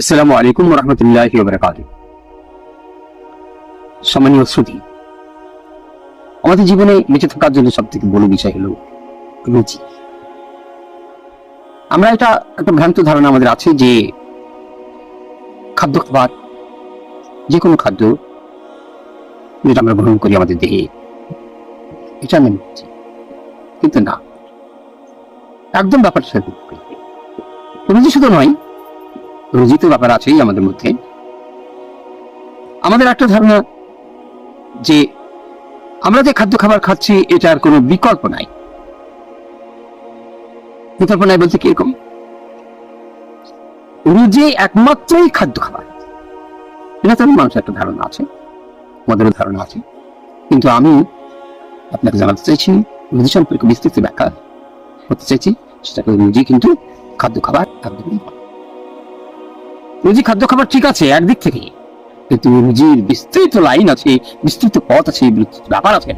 আসসালামু আলাইকুম রহমতুল্লাহ বরকাত সম্মানীয় শ্রুতি। আমাদের জীবনে বেঁচে থাকার জন্য সব থেকে বড় বিষয় হলো রুচি। আমরা এটা একটা ভ্রান্ত ধারণা আমাদের আছে যে খাদ্য খাবার যে কোনো খাদ্য যেটা আমরা গ্রহণ করি আমাদের দেহে, এটা আমি কিন্তু না, একদম ব্যাপারটা সাথে রুচি শুধু নয় রুজিত ব্যাপার আছেই আমাদের মধ্যে। আমাদের একটা ধারণা যে আমরা যে খাদ্য খাবার খাচ্ছি, এটার কোনো বিকল্প নাই। বিকল্প নাই বলতে কীরকম রুজি একমাত্রই খাদ্য খাবার। এটা তো মানুষের একটা ধারণা আছে, আমাদেরও ধারণা আছে। কিন্তু আমি আপনাকে জানাতে চাইছি রুজি সম্পর্কে বিস্তৃত ব্যাখ্যা করতে চাইছি সেটাকে রুজি কিন্তু খাদ্য খাবার একদমই। রুজি খাদ্য খাবার ঠিক আছে, একদিক থেকে। কিন্তু রুজির বিস্তৃত লাইন আছে, বিস্তৃত পথ আছে ব্যাপার আছে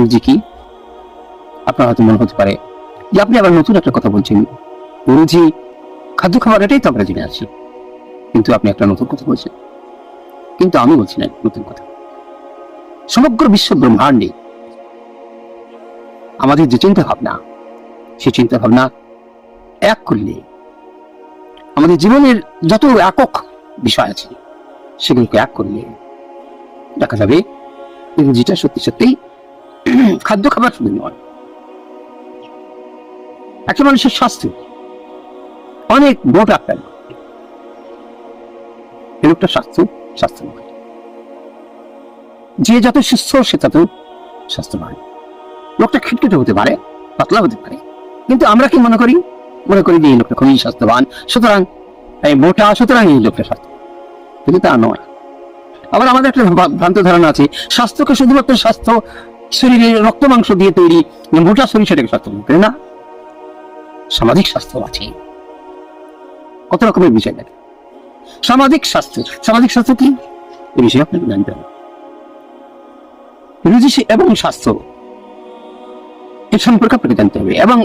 রুজি কি? আপনার হয়তো মনে হতে পারে যে আপনি আবার নতুন একটা কথা বলছেন। রুজি খাদ্য খাবার এটাই তো আমরা জেনে আছি। কিন্তু আপনি একটা নতুন কথা বলছেন। কিন্তু আমি বলছি না, নতুন কথা। সমগ্র বিশ্ব ব্রহ্মাণ্ডে আমাদের যে চিন্তা ভাবনা সেই চিন্তা ভাবনা এক করলে আমাদের জীবনের যত একক বিষয় আছে সেগুলোকে এক করলে দেখা যাবে ইংরেজিটা সত্যি সত্যি খাদ্য খাবার শুধু নয়, একটা মানুষের স্বাস্থ্য। অনেক মোটা একটা লোকটা স্বাস্থ্য স্বাস্থ্য নয়। যে যত সুস্থ, সে তত স্বাস্থ্যবান। লোকটা খিটখিটে হতে পারে, পাতলা হতে পারে, কিন্তু আমরা কি মনে করি? মনে করি যে এই লোকটা খুবই স্বাস্থ্যবান। সুতরাং, এই মোটা সুতরাং এই লোকটা স্বাস্থ্য। কিন্তু তা নয়। আবার আমাদের একটা ভ্রান্ত ধারণা আছে। স্বাস্থ্যকে শুধুমাত্র স্বাস্থ্য শরীরের রক্ত মাংস দিয়ে তৈরি মোটা শরীর সেটাকে স্বাস্থ্য বলতে না। সামাজিক স্বাস্থ্য আছে। কত রকমের বিষয় থাকে সামাজিক স্বাস্থ্য। সামাজিক স্বাস্থ্য কি? এই বিষয়ে আপনাকে জানতে হবে। রুজি এবং স্বাস্থ্য এর সম্পর্কে আপনাকে জানতে হবে। এবং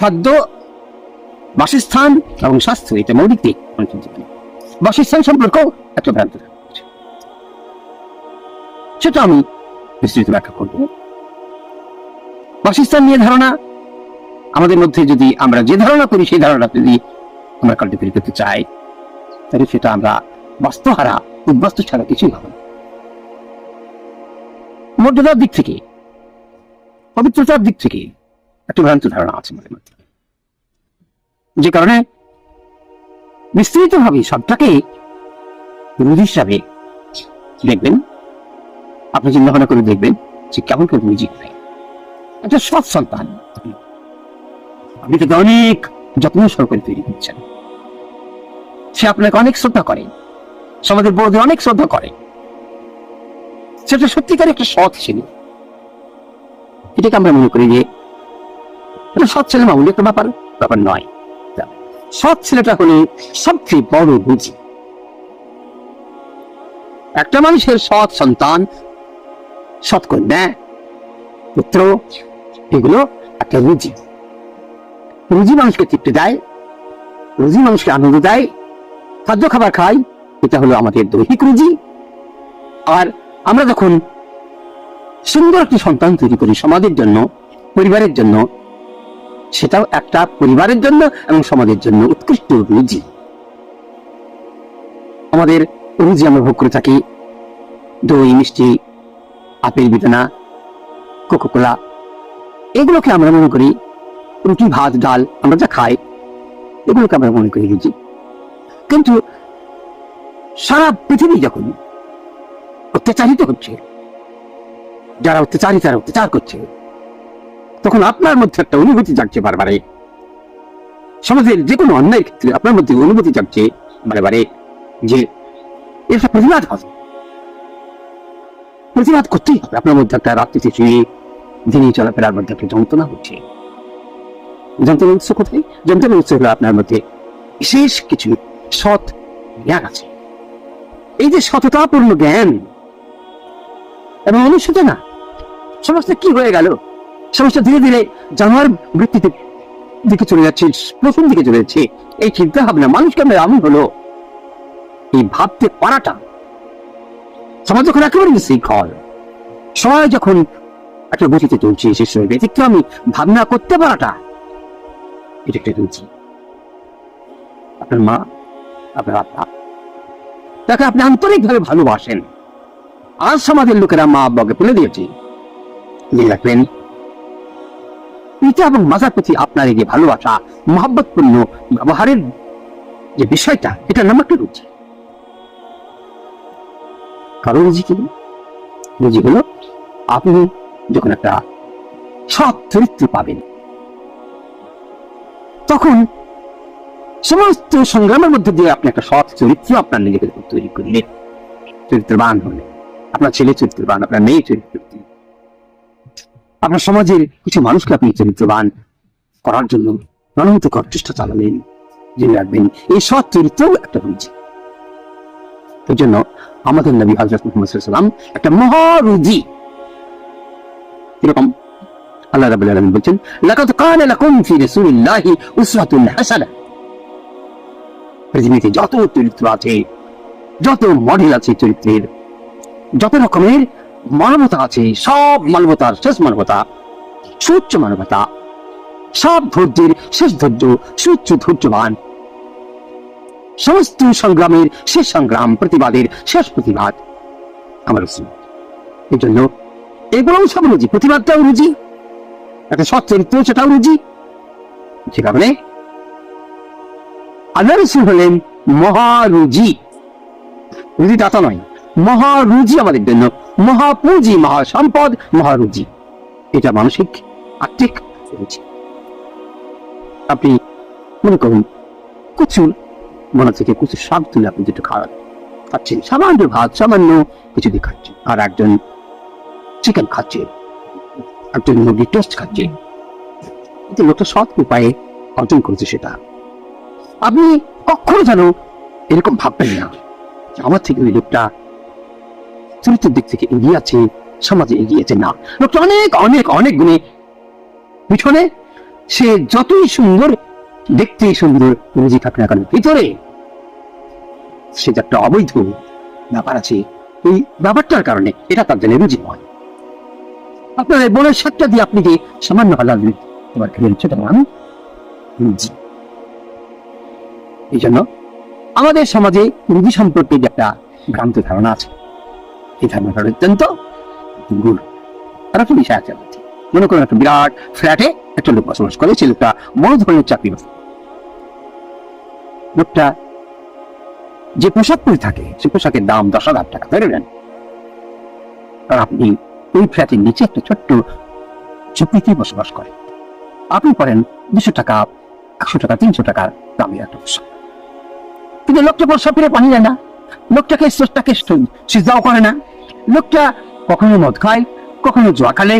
খাদ্য, বাসস্থান এবং স্বাস্থ্য, এটা মৌলিক দিক মানুষের জীবনে। বাসস্থান সম্পর্কেও একটা ভ্রান্ত সেটা আমি বিস্তৃত ব্যাখ্যা করব। বাসস্থান নিয়ে ধারণা, আমাদের মধ্যে যদি আমরা যে ধারণা করি, সেই ধারণা যদি আমরা কাল্টিভেট করতে চাই, তাহলে সেটা আমরা বাস্তহারা, উদ্বাস্তু ছাড়া কিছুই হবে না। মর্যাদার দিক থেকে, পবিত্রতার দিক থেকে একটা ভ্রান্ত ধারণা আছে আমাদের মধ্যে। যে কারণে বিস্তৃত ভাবে সবটাকে রুজি হিসাবে দেখবেন, আপনি চিন্তা ভাবনা করে দেখবেন যে কেমন করে রুজি হয় একটা সৎ সন্তান আপনি। তাকে অনেক যত্ন সহকারে তৈরি করছেন। সে আপনাকে অনেক শ্রদ্ধা করে। সমাজের বড়দের অনেক শ্রদ্ধা করে। সেটা সত্যিকার একটা সৎ ছিল। এটাকে আমরা মনে করি যে সৎ ছেলে মামুলি একটা ব্যাপার ব্যাপার নয়। সৎ ছেলেটা হলো সবচেয়ে বড় বুঝি। একটা মানুষের সৎ সন্তান, সৎ কন্যা, পুত্র, এগুলো একটা রুজি। রুজি মানুষকে তৃপ্তি দেয়, রুজি মানুষকে আনন্দ দেয়, খাদ্য খাবার খাই, এটা হলো আমাদের দৈহিক রুজি। আর আমরা যখন সুন্দর একটি সন্তান তৈরি করি সমাজের জন্য, পরিবারের জন্য সেটাও একটা পরিবারের জন্য এবং সমাজের জন্য উৎকৃষ্ট রুজি। আমাদের রুজি আমরা ভোগ করে থাকি। দই, মিষ্টি, আপেল, বেদনা, কোকোকোলা, এগুলোকে আমরা মনে করি রুটি, ভাত, ডাল আমরা যা খাই, এগুলোকে আমরা মনে করি রুজি। কিন্তু সারা পৃথিবী যখন অত্যাচারিত হচ্ছে, যারা অত্যাচারী তারা অত্যাচার করছে তখন আপনার মধ্যে একটা অনুভূতি জাগছে বারবারে। সমাজের যে কোনো অন্যায়ের ক্ষেত্রে আপনার মধ্যে অনুভূতি জাগছে বারে বারে যে একটা প্রতিবাদ হবে। প্রতিবাদ করতেই হবে। আপনার মধ্যে একটা রাত্রিতে শুয়ে দিনই চলাফেরার মধ্যে একটা যন্ত্রণা হচ্ছে। যন্ত্রণা উৎস কোথায়? যন্ত্রণা উৎস হলো আপনার মধ্যে বিশেষ কিছু সৎ জ্ঞান আছে। এই যে সততাপূর্ণ জ্ঞান এবং অনুসূচনা সমস্ত কি হয়ে গেল? সমস্ত ধীরে ধীরে জানোয়ার বৃত্তিতে দিকে চলে যাচ্ছে, প্রথম দিকে চলে যাচ্ছে। এই চিন্তা ভাবনা মানুষ কেন এমন হলো, এই ভাবতে পারাটা। সমাজ যখন একেবারে বিশৃঙ্খল সবাই যখন একটা গতিতে চলছে শেষ হয়ে গেছে আমি ভাবনা করতে পারাটা, এটা একটা রুচি। আপনার মা, আপনার আব্বা তাকে আপনি আন্তরিকভাবে ভালোবাসেন। আজ সমাজের লোকেরা মা আব্বাকে বলে দিয়েছে রাখবেন পিতা এবং মাতার প্রতি আপনার এই যে ভালোবাসা, মহাব্বতপূর্ণ ব্যবহারের যে বিষয়টা, এটা নাম একটা রুচি। কারও রুচি কি? রুচি হলো আপনি যখন একটা সৎ চরিত্র পাবেন, তখন সমস্ত সংগ্রামের মধ্যে দিয়ে আপনি একটা সৎ চরিত্র আপনার নিজেকে তৈরি করলেন। চরিত্রবান হলেন। আপনার ছেলে চরিত্রবান, আপনার মেয়ে চরিত্রবান। আপনার সমাজের কিছু মানুষকে আপনি চরিত্রবান করার জন্য রণমতকর চেষ্টা চালালেন, জেনে রাখবেন, এই সৎ চরিত্র একটা রুচি। এই জন্য আমাদের নবী হজরত মুহাম্মদ একটা মহারুজি। এরকম আল্লাহ আলামিন বলছেন কানা লাকুম ফি রাসূলিল্লাহি উসওয়াতুন হাসানাহ পৃথিবীতে যত চরিত্র আছে, যত মডেল আছে চরিত্রের, যত রকমের মানবতা আছে, সব মানবতার শেষ মানবতা, সুচ্চ মানবতা। সব ধৈর্যের শেষ ধৈর্য, সুচ্চ ধৈর্যবান। সমস্ত সংগ্রামের শেষ সংগ্রাম, প্রতিবাদের শেষ প্রতিবাদ। আমার এই জন্য এগুলোও সব রুজি, প্রতিবাদটাও রুজি। একটা সৎ চরিত্র, সেটাও রুজি। যে কারণে আল্লাহ রসুল হলেন মহারুজি রুজি। দাতা নয় মহারুজি আমাদের জন্য। মহাপুঁজি, মহাসম্পদ, মহারুজি। এটা মানসিক রুচি। আপনি মনে করুন কুচুর মনে থেকে কুচুর শাক তুলে আপনি যেটা খাওয়া খাচ্ছেন সামান্য ভাত, সামান্য কিছু দিয়ে খাচ্ছেন। আর একজন চিকেন খাচ্ছে, একজন মুরগি টোস্ট খাচ্ছে। কিন্তু লোকটা সৎ উপায়ে অর্জন করেছে সেটা। আপনি কখনো যেন এরকম ভাববেন না আমার থেকে ওই লোকটা চরিত্রের দিক থেকে এগিয়ে আছে, সমাজে এগিয়েছে না। লোকটা অনেক অনেক অনেক গুণে পিছনে। সে যতই সুন্দর দেখতে সুন্দর রুজি থাক না কেন ভিতরে সে যে একটা অবৈধ ব্যাপার আছে, এই ব্যাপারটার কারণে এটা তার জন্য রুজি নয়। আপনার এই বোনের শাকটা দিয়ে আপনি যে সামান্য হালাল এবার খেলেন, সেটা নাম রুজি। এই জন্য আমাদের সমাজে রুজি সম্পর্কে যে একটা ভ্রান্ত ধারণা আছে এই ধারণাটা অত্যন্ত ভুল আর একটা বিষয় আছে। মনে করুন একটা বিরাট ফ্ল্যাটে একটা লোক বসবাস করে সে লোকটা বড় ধরনের চাকরি বাকরি। লোকটা যে পোশাক পরে থাকে সে পোশাকের দাম দশ হাজার টাকা ধরে নেন আর আপনি ওই ফ্ল্যাটের নিচে একটা ছোট্ট ঝুঁকিতে বসবাস করেন। আপনি পড়েন দুশো টাকা, একশো টাকা, তিনশো টাকার দামের একটা পোশাক। কিন্তু লোকটা বর্ষা ফিরে পানি দেয় না। লোকটাকে স্রষ্টাকে সিদ্ধাও করে না। লোকটা কখনো মদ খায়, কখনো জোয়া খেলে,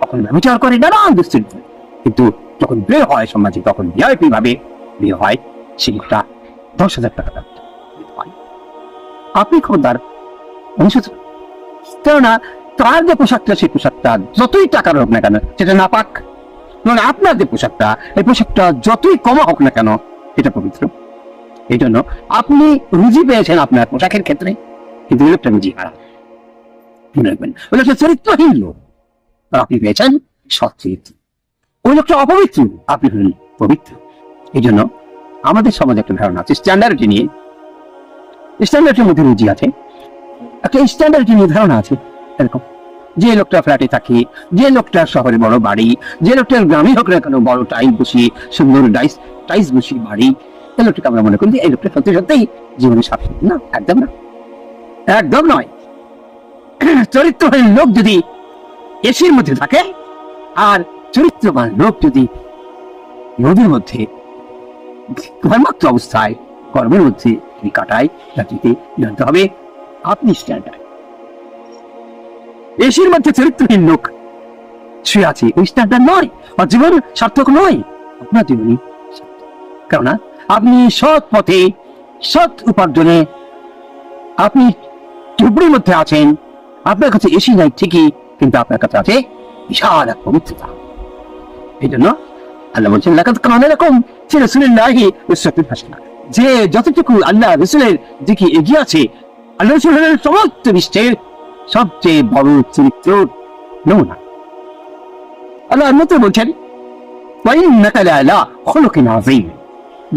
কখনো ব্যবচার করে, নানান দুশ্চিন্তা। কিন্তু যখন বের হয় সমাজে, তখন ভিআইপি ভাবে বিয়ে হয় সে লোকটা দশ হাজার টাকা দাম আপনি খবরদার কেননা, তার যে পোশাকটা, সেই পোশাকটা যতই টাকার হোক না কেন, সেটা না পাক আপনার যে পোশাকটা, এই পোশাকটা যতই কমা হোক না কেন এই জন্য আপনি রুজি পেয়েছেন আপনার পোশাকের ক্ষেত্রে, কিন্তু লোকটা রুজি হারা মনে রাখবেন, ওই লোকটা চরিত্রহীন লোক। আপনি পেয়েছেন ওই লোকটা অপবিত্র, আপনি হলেন পবিত্র। এই জন্য আমাদের সমাজে একটা ধারণা আছে স্ট্যান্ডার্ডটি নিয়ে। স্ট্যান্ডার্ডের মধ্যে রুজি আছে। একটা স্ট্যান্ডার্ড নিয়ে ধারণা আছে, এরকম। যে লোকটা ফ্ল্যাটে থাকে, যে লোকটা শহরে বড় বাড়ি, যে লোকটার গ্রামে হোক না কেন বড় টাইল বসিয়ে, সুন্দর ডাইস টাইস বসিয়ে বাড়ি এই লোকটাকে আমরা মনে করি যে এই লোকটা সত্যি সত্যি জীবনে সাফল্য। না, একদম না। একদম নয়। চরিত্রহীন লোক যদি এসির মধ্যে থাকে, আর চরিত্রবান লোক যদি নদীর মধ্যে ঘর্মাক্ত অবস্থায়, কর্মের মধ্যে কাটায় রাত্রিতে জানতে হবে, আপনি স্ট্যান্ডার্ড এসির মধ্যে চরিত্রহীন লোক শুয়ে আছে ওই স্ট্যান্ডার্ড নয়। আর জীবন সার্থক নয়। আপনার জীবনই কেননা আপনি সৎ পথে সৎ উপার্জনে আপনি ঝুপড়ির মধ্যে আছেন আপনার কাছে এসি নাই ঠিকই কিন্তু আপনার কাছে আছে বিশাল এক পবিত্রতা এই জন্য আল্লাহ বলছেন লাকাত কানা লাকুম ফি রাসূলিল্লাহি উসওয়াতুন হাসানাহ যে যতটুকু আল্লাহ রাসূলের দিকে এগিয়ে আছে আল্লাহ রাসূলের সমস্ত বিশ্বের সবচেয়ে বড় চরিত্র নমুনা আল্লাহ অন্যত্র বলছেন وإنك لعلى خلق عظيم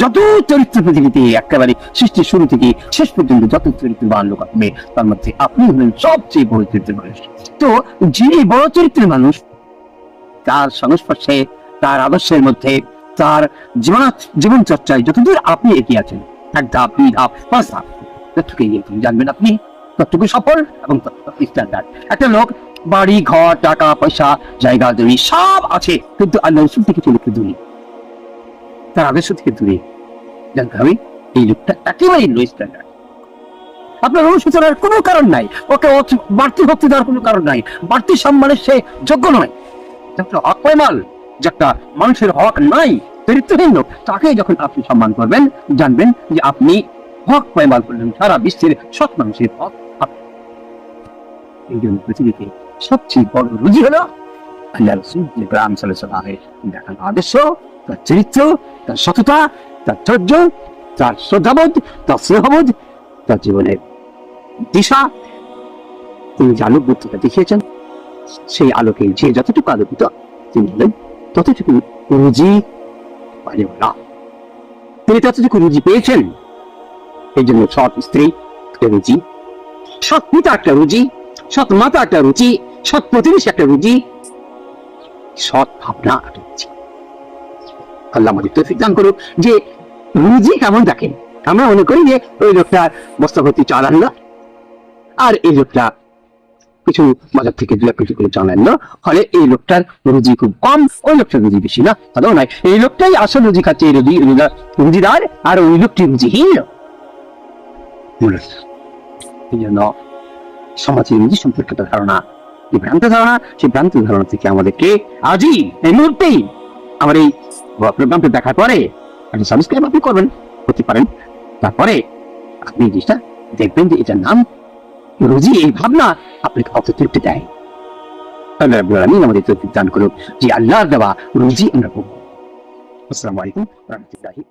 যত চরিত্র পৃথিবীতে একেবারে সৃষ্টির শুরু থেকে শেষ পর্যন্ত যত চরিত্রবান লোক আসবে তার মধ্যে আপনি হলেন সবচেয়ে বড় চরিত্রের মানুষ। তো যিনি বড় চরিত্রের মানুষ, তার সংস্পর্শে, তার আদর্শের মধ্যে, তার জীবন জীবন চর্চায় যতদূর আপনি এগিয়ে আছেন, এক ধাপ, দুই ধাপ, পাঁচ ধাপ ততটুকু এগিয়ে তুমি জানবেন আপনি ততটুকু সফল এবং স্ট্যান্ডার্ড। একটা লোক, বাড়ি, ঘর, টাকা, পয়সা, জায়গা, জমি, সব আছে, কিন্তু আল্লাহ রসুল থেকে চলে দূরে তার আদর্শ থেকে দূরে জানতে হবে, এই লোকটা একেবারে লো স্ট্যান্ডার্ড আপনার অনুশোচনার কোনো কারণ নাই, ওকে বাড়তি ভক্তি দেওয়ার কোনো কারণ নাই, বাড়তি সম্মানের সে যোগ্য নয়। একটা অকয়মাল একটা মানুষের হক নাই, চরিত্রহীন লোক তাকে যখন আপনি সম্মান করবেন, জানবেন যে আপনি হক পয়মাল করলেন সারা বিশ্বের সৎ মানুষের হক। এই জন্য পৃথিবীতে সবচেয়ে বড় রুজি হলো আল্লাহ রসুল ইব্রাহিম সাল্লামের দেখানো আদর্শ তার চরিত্র, তার সততা, তার ধৈর্য, তার শ্রদ্ধাবোধ, তার স্নেহবোধ, তার জীবনের দিশা। তিনি যে আলোকবর্তিকা দেখিয়েছেন, সেই আলোকে যে যতটুকু আলোকিত, তিনি হলেন ততটুকু রুজি পারেওয়ালা তিনি ততটুকু রুজি পেয়েছেন। এই জন্য সৎ স্ত্রী একটা রুজি, সৎ পিতা একটা রুজি, সৎ মাতা একটা রুচি সৎ প্রতিবেশী একটা রুজি, সৎ ভাবনা একটা রুচি আল্লাহ করুক, যে রুজি কেমন দেখেন। আমরা মনে করি যে ওই চাল আনলো, আর এই লোকটা কিছু বাজার থেকে করে চাল আনলো, ফলে এই লোকটার রুজি খুব কম, ওই লোকটার রুজি বেশি না তাও নয় এই লোকটাই আসল রুজি খাচ্ছে, এই রুজি রুজিদার, আর ওই লোকটি রুজিহীন এই জন্য সমাজের রুজি সম্পর্কে ধারণা যে ভ্রান্ত ধারণা, সেই ভ্রান্ত ধারণা থেকে আমাদেরকে আজই এই মুহূর্তেই আমার এই প্রোগ্রামটা দেখার পরে আপনি সাবস্ক্রাইব আপনি করবেন, করতে পারেন। তারপরে আপনি জিনিসটা দেখবেন যে এটার নাম রোজি এই ভাবনা আপনাকে কত তৃপ্তি দেয়। আল্লাহ রাব্বুল আলামিন আমাদের দান করুক যে আল্লাহর দেওয়া রুজি আমরা পাবো আসসালামু আলাইকুম, রাহমাতুল্লাহি